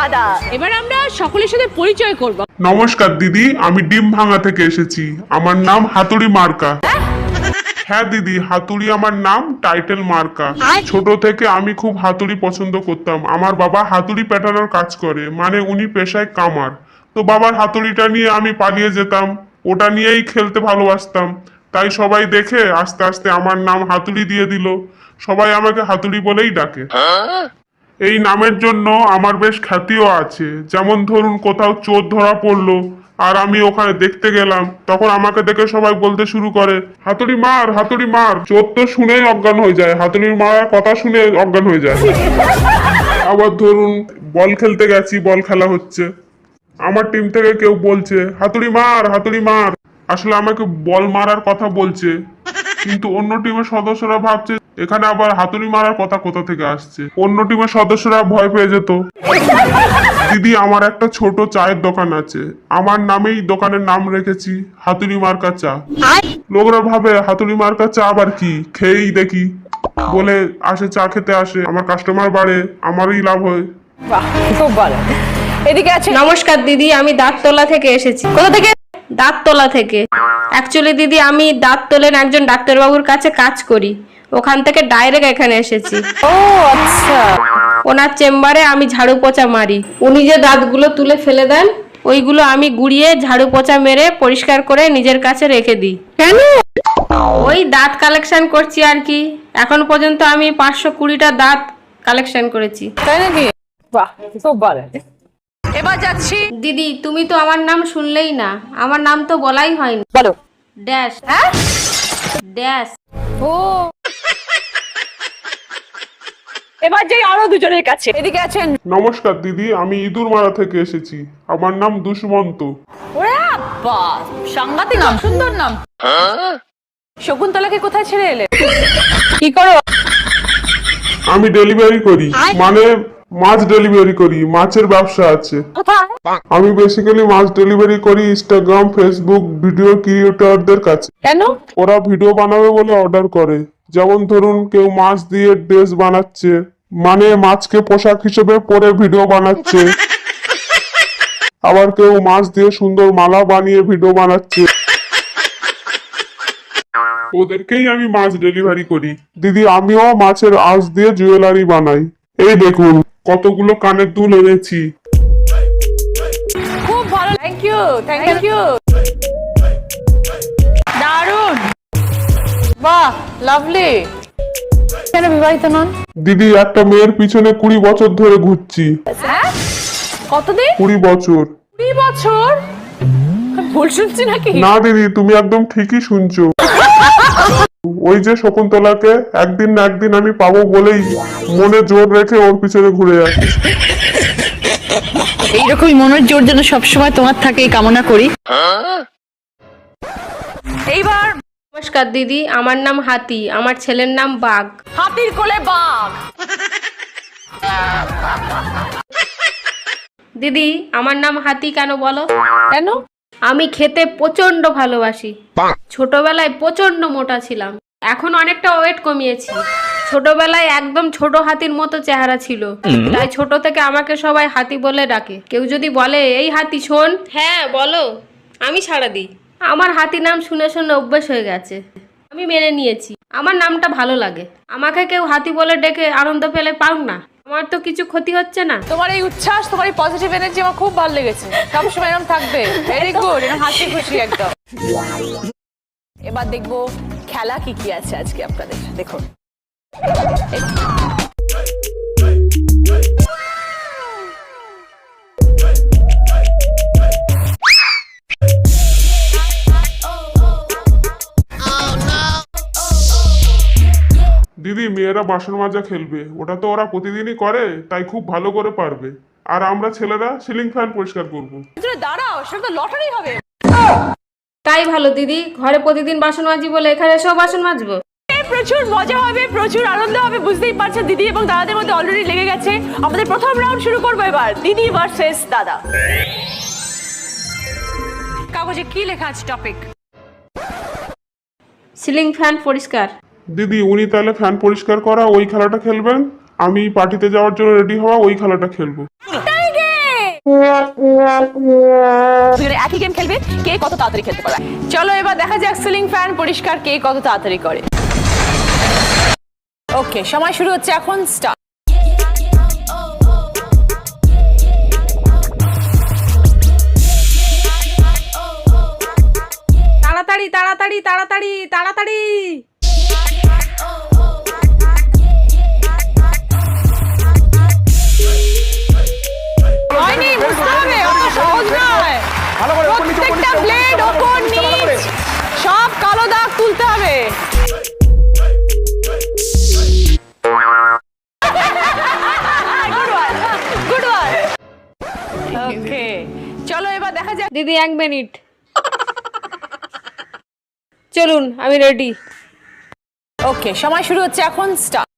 দাদা। এবার আমরা সকলের সাথে পরিচয় করব। নমস্কার দিদি। আমি ডিম ভাঙা থেকে এসেছি। আমার নাম হাতুড়ি মার্কা। হ্যাঁ দিদি হাতুড়ি আমার নাম টাইটেল মার্কা। ছোট থেকে আমি খুব হাতুড়ি পছন্দ করতাম। আমার বাবা হাতুড়ি পেটানোর কাজ করে মানে উনি পেশায় কামার। তো বাবার হাতুড়িটা নিয়ে আমি পালিয়ে যেতাম। ওটা নিয়েই খেলতে ভালোবাসতাম। তাই সবাই দেখে আস্তে আস্তে আমার নাম হাতুড়ি দিয়ে দিল। সবাই আমাকে হাতুড়ি বলেই ডাকে। এই নামের জন্য আমার বেশ খ্যাতিও আছে। যেমন ধরুন কোথাও চোর ধরা পড়ল আর আমি ওখানে দেখতে গেলাম, তখন আমাকে দেখে সবাই বলতে শুরু করে, হাতুড়ি মার হাতুড়ি মার। চোর তো শুনেই অজ্ঞান হয়ে যায়, হাতুড়ির মারার কথা শুনে অজ্ঞান হয়ে যায়। আবার ধরুন বল খেলতে গেছি, বল খেলা হচ্ছে। আমার টিম থেকে কেউ বলছে, হাতুড়ি মার হাতুড়ি মার। আসলে আমাকে বল মারার কথা বলছে, কিন্তু অন্য টিমের সদস্যরা ভাবছে এখানে আবার হাতুড়ি মারার কথা কোথা থেকে আসছে? অন্য টিমের সদস্যরা ভয় পেয়ে যেত। দিদি আমার একটা ছোট চায়ের দোকান আছে। আমার নামেই দোকানের নাম রেখেছি হাতুড়ি মার্কা চা। লোকরা ভাবে হাতুড়ি মার্কা চা আবার কি? খেয়েই দেখি। বলে আসে চা খেতে আসে। আমার কাস্টমার বাড়ে আমারই লাভ হয়। খুব ভালো। এদিকে আছে নমস্কার দিদি আমি দাঁততলা থেকে এসেছি। কোথা থেকে? দাঁততলা থেকে। অ্যাকচুয়ালি দিদি আমি দাঁত তোলেন একজন ডাক্তারবাবুর কাছে কাজ করি। ওখান থেকে ডাইরেক্ট এখানে এসেছি। ও আচ্ছা। ওনার চেম্বারে আমি ঝাড়ু পোছা মারি। উনি যে দাঁতগুলো তুলে ফেলে দেন? ওইগুলো আমি গুড়িয়ে ঝাড়ু পোছা মেরে পরিষ্কার করে নিজের কাছে রেখে দিই। কেন? ওই দাঁত কালেকশন করছি আর কি। এখন পর্যন্ত আমি পাঁচশো কুড়িটা দাঁত কালেকশন করেছি। তাই নাকি? বাহ খুব ভালো। এবার যাচ্ছি। দিদি তুমি তো আমার নাম শুনলেই না। আমার নাম তো বলাই হয়নি। বলো। ড্যাশ হ্যাঁ? ড্যাশ ও। এবার যাই আরও দুজনের কাছে। এদিকে আছেন। নমস্কার দিদি আমি ইঁদুর মারা থেকে এসেছি। আমার নাম দুষ্মন্ত। ওরে সাংঘাতিক নাম সুন্দর নাম। শকুন্তলাকে কোথায় ছেড়ে এলে? কি করো? আমি ডেলিভারি করি। মানে মাছ ডেলিভারি করি মাছের ব্যবসা আছে। আমি বেসিক্যালি মাছ ডেলিভারি করি ইনস্টাগ্রাম ফেসবুক ভিডিও ক্রিয়েটরদের কাছে। কেন? ওরা ভিডিও বানাবে বলে অর্ডার করে। যেমন ধরুন কেউ মাছ দিয়ে ড্রেস বানাচ্ছে মানে মাছকে পোশাক হিসেবে পরে ভিডিও বানাচ্ছে। আবার কেউ মাছ দিয়ে সুন্দর মালা বানিয়ে ভিডিও বানাচ্ছে। ওদেরকেই আমি মাছ ডেলিভারি করি। দিদি, আমিও মাছের আঁশ দিয়ে জুয়েলারি বানাই। এই দেখুন, কতগুলো কানের দুল এনেছি। খুব ভালো। থ্যাংক ইউ থ্যাংক ইউ বাহ লাভলি কেন বিবাহিত নন? দিদি একটা মেয়ের পিছনে কুড়ি বছর ধরে ঘুরছি। হ্যাঁ? কতদিন? কুড়ি বছর। কুড়ি বছর? ভুল শুনছি নাকি? না দিদি তুমি একদম ঠিকই শুনছো। ওই যে শকুন্তলাকে একদিন না একদিন আমি পাবো বলেই মনে জোর রেখে ওর পিছনে ঘুরে যাচ্ছি। এইরকমই মনের জোর যেন সবসময় তোমার থাকে এই কামনা করি। এইবার নমস্কার দিদি আমার নাম হাতি আমার ছেলের নাম বাঘ। হাতির কোলে বাঘ। দিদি আমার নাম হাতি কেন বলো? কেন? আমি খেতে প্রচণ্ড ভালোবাসি। ছোটবেলায় প্রচণ্ড মোটা ছিলাম। এখন অনেকটা ওয়েট কমিয়েছি। ছোটবেলায় একদম ছোট হাতির মতো চেহারা ছিল। তাই ছোট থেকে আমাকে সবাই হাতি বলে ডাকে। কেউ যদি বলে এই হাতি শোন। হ্যাঁ বলো। আমি ছাড়া দিই। আমার হাতি নাম শুনে শুনে অভ্যেস হয়ে গেছে। আমি মেনে নিয়েছি। আমার নামটা ভালো লাগে। আমাকে কেউ হাতি বলে ডেকে আনন্দ পেলে পাও না। আমার তো কিছু ক্ষতি হচ্ছে না। তোমার এই উচ্ছ্বাস, তোমার এই পজিটিভ এনার্জি আমার খুব ভালো লেগেছে। সবসময় এরকম থাকবে। ভেরি গুড এরকম হাসি খুশি একদম। এবার দেখব খেলা কি কি আছে আজকে আপনাদের। দেখুন। দিদি মেয়েরা বাসন মাজা খেলবে। ওটা তো ওরা প্রতিদিনই করে তাই খুব ভালো করে পারবে। আর আমরা ছেলেরা সিলিং ফ্যান পরিষ্কার করব। এজন্য দাঁড়াও সেটা তো লটারি হবে। তাই ভালো দিদি। ঘরে প্রতিদিন বাসন মাজি বলে এখানে এসেও বাসন মাজবো। প্রচুর মজা হবে প্রচুর আনন্দ হবে বুঝতেই পারছেন দিদি এবং দাদাদের মধ্যে অলরেডি লেগে গেছে। আমাদের প্রথম রাউন্ড শুরু করব এবার দিদি ভার্সেস দাদা। কাগজে কি লেখা আছে টপিক সিলিং ফ্যান পরিষ্কার। দিদি উনি তাহলে ফ্যান পরিষ্কার করা ওই খেলাটা খেলবেন। আমি পার্টিতে যাওয়ার জন্য রেডি হওয়া ওই খেলাটা খেলব। কে কত তাড়াতাড়ি খেলতে পারে চলো এবার দেখা যাক সিলিং ফ্যান পরিষ্কার কে কত তাড়াতাড়ি করে। ওকে সময় শুরু হচ্ছে এখন স্টার্ট তাড়াতাড়ি তাড়াতাড়ি তাড়াতাড়ি তাড়াতাড়ি। হয়নি সহজ নয় প্রত্যেকটা ব্লেড ওপর, নিচ, সব কালো দাগ তুলতে হবে। ওকে চলো এবার দেখা যাক। দিদি, এক মিনিট চলুন, আমি রেডি ওকে সময় শুরু হচ্ছে এখন স্টার্ট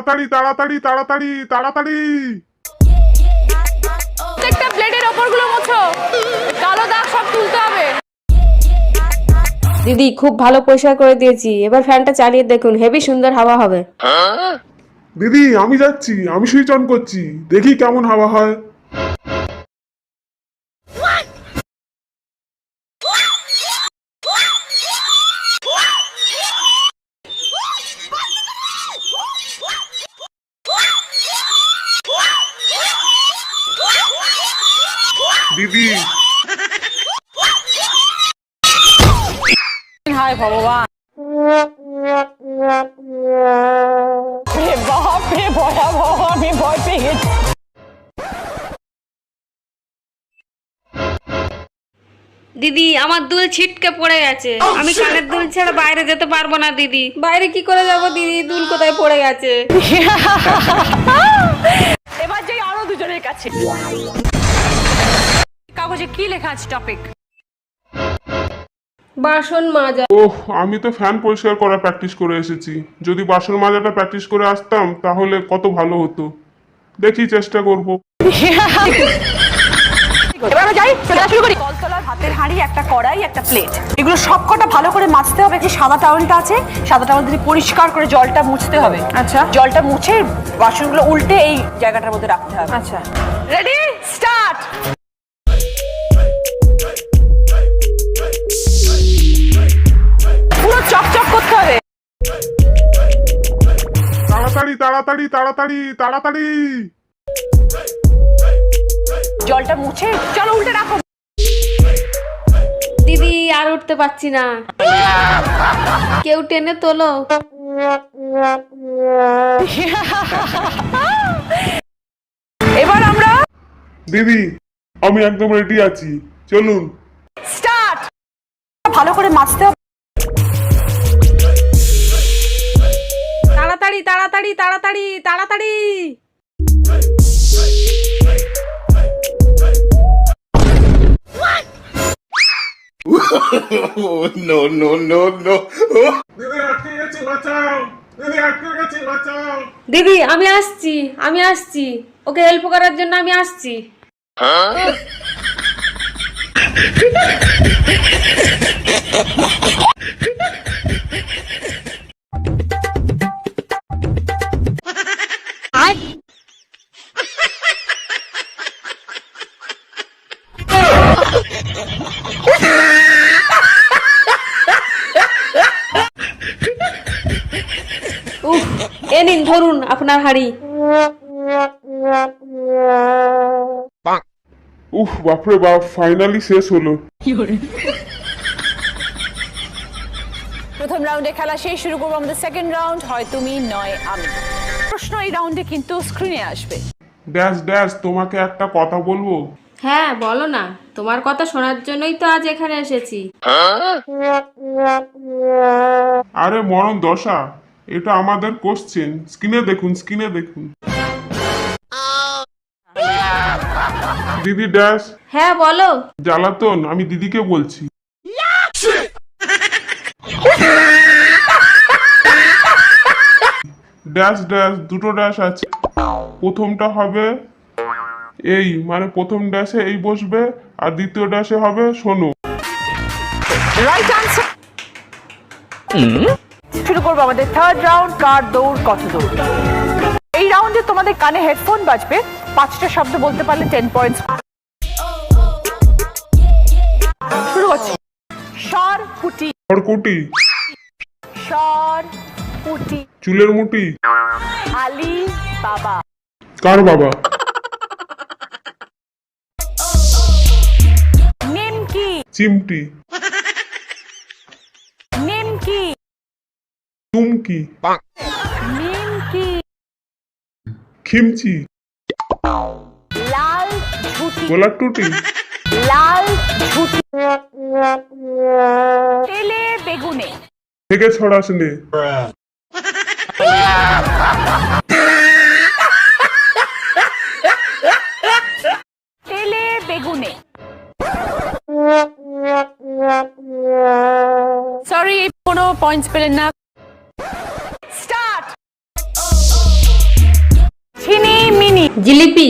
তাড়াতাড়ি তাড়াতাড়ি তাড়াতাড়ি তাড়াতাড়ি। প্রত্যেকটা ব্লেডের ওপরগুলো মোছো। কালো দাগ সব তুলতে হবে। দিদি খুব ভালো পরিষ্কার করে দিয়েছি। এবার ফ্যানটা চালিয়ে দেখুন হেভি সুন্দর হাওয়া হবে। দিদি আমি যাচ্ছি আমি সুইচ অন করছি। দেখি কেমন হাওয়া হয়। দিদি আমার দুল ছিটকে পড়ে গেছে। আমি কানের দুল ছাড়া বাইরে যেতে পারব না দিদি। বাইরে কি করে যাব দিদি? দুল কোথায় পড়ে গেছে? এবার যাই আরও দুজনের কাছে। কাগজে কি লেখা আছে টপিক বাসন মাজা। ওহ আমি তো ফ্যান পরিষ্কার করা প্র্যাকটিস করে এসেছি। যদি বাসন মাজাটা প্র্যাকটিস করে আসতাম তাহলে কত ভালো হতো। দেখি চেষ্টা করব। এবার আমরা যাই খেলা শুরু করি। কলতলার ভাতের হাঁড়ি একটা কড়াই একটা প্লেট এগুলো সবকটা ভালো করে মাজতে হবে। যে সাদা টাওয়েলটা আছে সাদা টাওয়েল দিয়ে পরিষ্কার করে জলটা মুছতে হবে। আচ্ছা। জলটা মুছে বাসনগুলো উল্টে এই জায়গাটার মধ্যে রাখতে হবে। আচ্ছা। রেডি স্টার্ট পুরো চকচক করতে হবে। তাড়াতাড়ি তাড়াতাড়ি তাড়াতাড়ি তাড়াতাড়ি। জলটা মুছে চলো উল্টে রাখো। দিদি আর উঠতে পারছি না। কেউ টেনে তোলো। এবার আমরা দিদি আমি একদম রেডি আছি। চলুন। স্টার্ট। ভালো করে মাজতে হবে। তাড়াতাড়ি তাড়াতাড়ি তাড়াতাড়ি তাড়াতাড়ি। দিদি আটকে গেছি বাঁচাও দিদি আটকে গেছি বাঁচাও দিদি আমি আসছি আমি আসছি। ওকে হেল্প করার জন্য আমি আসছি। উফ আপনার হাড়ি। উফ বাপরে বাপ ফাইনালি শেষ হলো। প্রথম রাউন্ডে খেলা শেষ শুরু করব আমাদের সেকেন্ড রাউন্ড হয় তুমি নয় আমি। প্রশ্ন এই রাউন্ডে কিন্তু স্ক্রিনে আসবে। ড্যাশ ড্যাশ তোমাকে একটা কথা বলব? হ্যাঁ বলো না। তোমার কথা শোনার জন্যই তো আজ এখানে এসেছি। আরে মরণ দশা। এটা আমাদের কোশ্চেন স্ক্রিনে দেখুন স্ক্রিনে দেখুন। দিদি ড্যাশ হ্যাঁ বলো। জ্বালাতন আমি দিদিকে বলছি। ড্যাশ ড্যাশ দুটো ড্যাশ আছে। প্রথমটা হবে এই মানে প্রথম ড্যাশে এই বসবে আর দ্বিতীয় ড্যাশে হবে শোনো রাইট আনসার শুরু করব আমাদের থার্ড রাউন্ড কার দৌড় কত দৌড়? এই রাউন্ডে তোমাদের কানে হেডফোন বাজবে পাঁচটা শব্দ বলতে পারলে টেন পয়েন্টস শুরু করছি। সর পুটি খড়কুটি সর পুটি চুলের মুটি। আলি বাবা। কার বাবা? নিমকি। চিমটি নিমকি চুমকি খিমচি লাল ঝুটি গোলাপ টুটি লাল ঝুটি তেলে বেগুনে থেকে ছড়াসনে তেলে বেগুনে সরি কোনো পয়েন্টস পেলেন না। জিলিপি।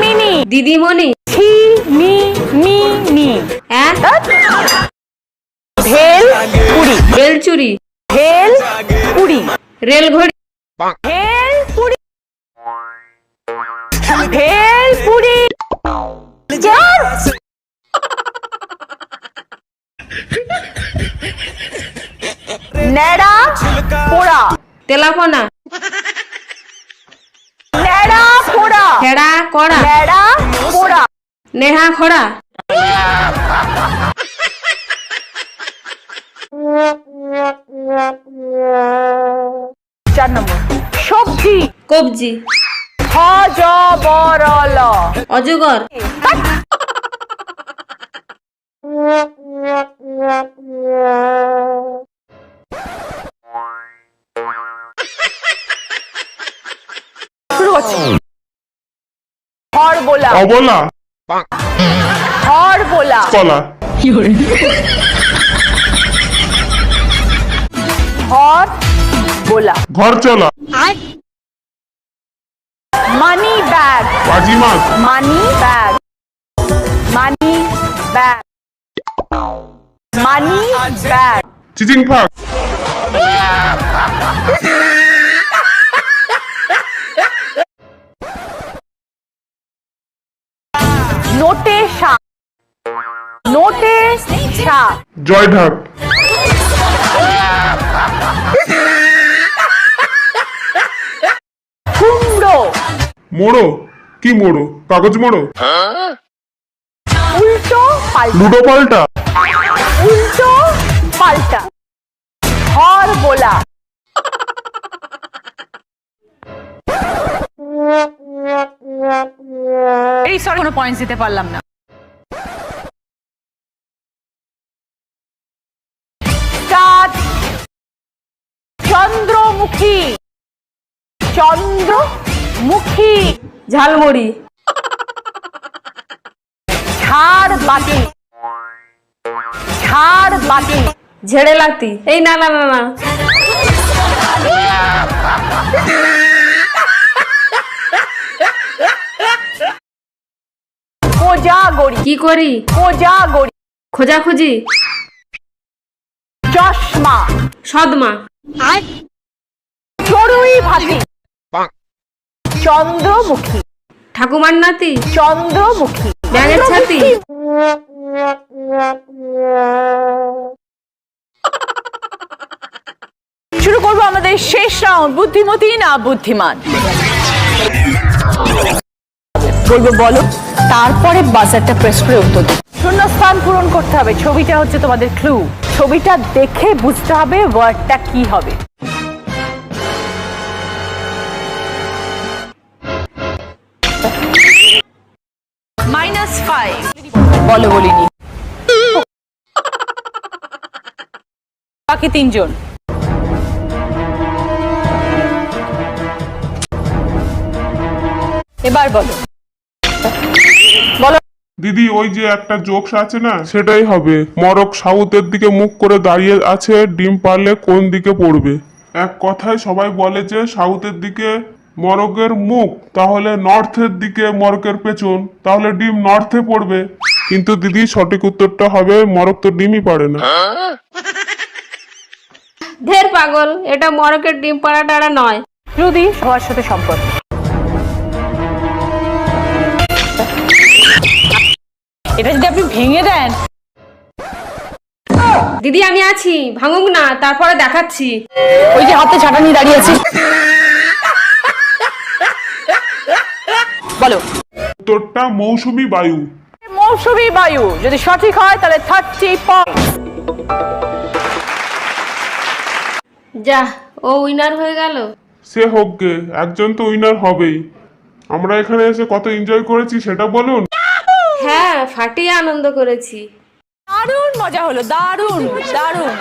মিনি দিদিমণি। ছি মি নি। হ্যাঁ? ভেল পুরি। বেলচুরি ভেল পুরি। রেলঘড়ি ভেল পুরি। ভেল পুরি। ন্যাড়া পোড়া। তেলাপনা ন্যাড়া পোড়া খেড়া কড়া। ন্যাড়া পোড়া। নেহা খড়া। চার নম্বর। সবজি। কবজি। হ জ বরল অজগর। শুরু করছি। হর বোলা। অবলা। হর বোলা। কলা। হর বোলা। ঘর চলা। Money bag. বাজি মাছ money bag. Money bag. Money bag. চিচিং ফাঁক। নোটে শাক নোটে শাক জয় ঢাক কুমড়ো মোড়ো। কি মোড়ো? কাগজ মোড়ো? উল্টো পাল্টা। লুডো পাল্টা। উল্টো পাল্টা। হর বোলা। সরি কোনো পয়েন্টস দিতে পারলাম না। চন্দ্রমুখী চন্দ্রমুখী, ঝালমুড়ি। ঝাড় বাতি ঝাড় বাতি। ঝেড়ে লাতি এই না না না না। কোজাগরি কি করি? কোজাগরি খোঁজাখুঁজি? চশমা। সদমা। চড়ুই ভাতি। চন্দ্রমুখী। ঠাকুমার নাতি? চন্দ্রমুখী। ব্যাঙের ছাতি? শুরু করব আমাদের শেষ রাউন্ড বুদ্ধিমতী না বুদ্ধিমান? বলব বলো? তারপরে বাজারটা প্রেস করে উত্তর। শূন্যস্থান পূরণ করতে হবে। ছবিটা হচ্ছে তোমাদের ক্লু ছবিটা দেখে বুঝতে হবে ওয়ার্ডটা কি হবে। মাইনাস ফাইভ বলো বলিনি। বাকি তিনজন। এবার বলো। দিদি ওই যে একটা জোকস আছে না? সেটাই হবে। মরক সাউথের দিকে মুখ করে দাঁড়িয়ে আছে ডিম পারলে কোন দিকে পড়বে? এক কথায় সবাই বলে যে সাউথের দিকে মরকের মুখ তাহলে নর্থের দিকে মরকের পেছন তাহলে ডিম নর্থে পড়বে। কিন্তু দিদি সঠিক উত্তরটা হবে মরক তো ডিমই পারে না। ঢের পাগল এটা মরকের ডিম পাড়া টাড়া নয়। যদি সবার সাথে সম্পর্ক। এটা যদি আপনি ভেঙে দেন। দিদি আমি আছি। ভাঙুক না তারপরে দেখাচ্ছি। ওই যে হাতে ছাটা নিয়ে দাঁড়িয়ে আছে। বলো। উত্তরটা মৌসুমী বায়ু। মৌসুমী বায়ু যদি সঠিক হয় তাহলে থার্টি পয়েন্ট যা ও উইনার হয়ে গেল। সে হোক গে একজন তো উইনার হবেই। আমরা এখানে এসে কত এনজয় করেছি সেটা বলুন। হ্যাঁ ফাটিয়ে আনন্দ করেছি। দারুণ মজা হলো দারুণ দারুণ।